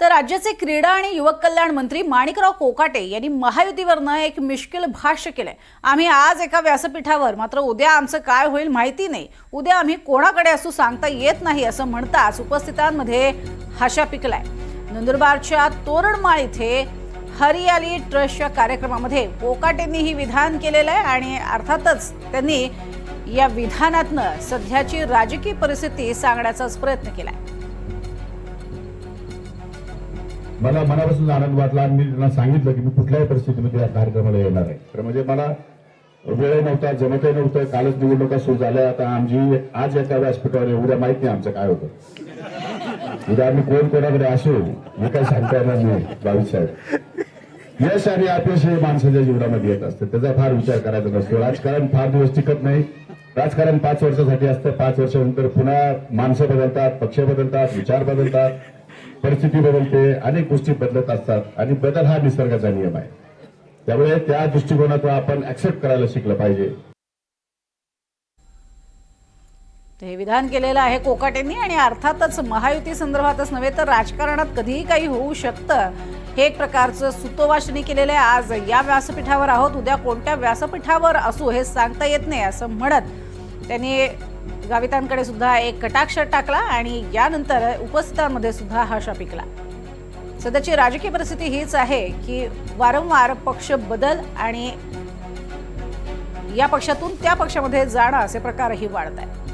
तर राज्याचे क्रीडा आणि युवक कल्याण मंत्री माणिकराव कोकाटे यांनी महायुतीवरनं एक मिश्किल भाष्य केलंय. आम्ही आज एका व्यासपीठावर मात्र उद्या आमचं काय होईल माहिती नाही. उद्या आम्ही कोणाकडे असू सांगता येत नाही असं म्हणताच उपस्थितांमध्ये हशा पिकलाय. नंदुरबारच्या तोरणमाळ इथे हरियाली ट्रस्टच्या कार्यक्रमामध्ये कोकाटेंनी ही विधान केलेलं आहे आणि अर्थातच त्यांनी या विधानातनं सध्याची राजकीय परिस्थिती सांगण्याचाच प्रयत्न केलाय. मला मनापासून आनंद वाटला आणि मी त्यांना सांगितलं की मी कुठल्याही परिस्थितीमध्ये या कार्यक्रमाला येणार आहे. तर म्हणजे मला वेळ नव्हता जमतही नव्हतं कालच निवडणुका सुरू झाल्या. आता आमची आज एका व्यासपीठावर आहे. उद्या माहीत नाही आमचं काय होतं. उद्या आम्ही कोण कोणाकडे असू हे काय सांगता येणार नाही बावीस साहेब. यश आणि अपयश हे माणसाच्या जीवनामध्ये येत असतं. त्याचा फार विचार करायचा नसतो. राजकारण फार दिवस टिकत नाही. राजकारण पाच वर्षासाठी असतं. पाच वर्षानंतर पुन्हा माणसं बदलतात पक्ष बदलतात विचार बदलतात परिस्थिती बदलते अनेक गोष्टी बदलत असतात. आणि बदल हा निसर्गाचा नियम आहे. त्यामुळे त्या दृष्टिकोनातून आपण ऍक्सेप्ट करायला शिकलं पाहिजे. हे विधान केलेलं आहे कोकाटेंनी आणि अर्थातच महायुती संदर्भातच नव्हे तर राजकारणात कधीही काही होऊ शकतं. हे एक प्रकारचं सुतोवाचनी केलेलं आहे. आज या व्यासपीठावर आहोत. उद्या कोणत्या व्यासपीठावर असू हे सांगता येत नाही असं म्हणत त्यांनी गावितांकडे सुद्धा एक कटाक्ष टाकला आणि यानंतर उपस्थितांमध्ये सुद्धा हाशा पिकला. सध्याची राजकीय परिस्थिती हीच आहे की वारंवार पक्ष बदल आणि या पक्षातून त्या पक्षामध्ये जाणं असे प्रकारही वाढत आहेत.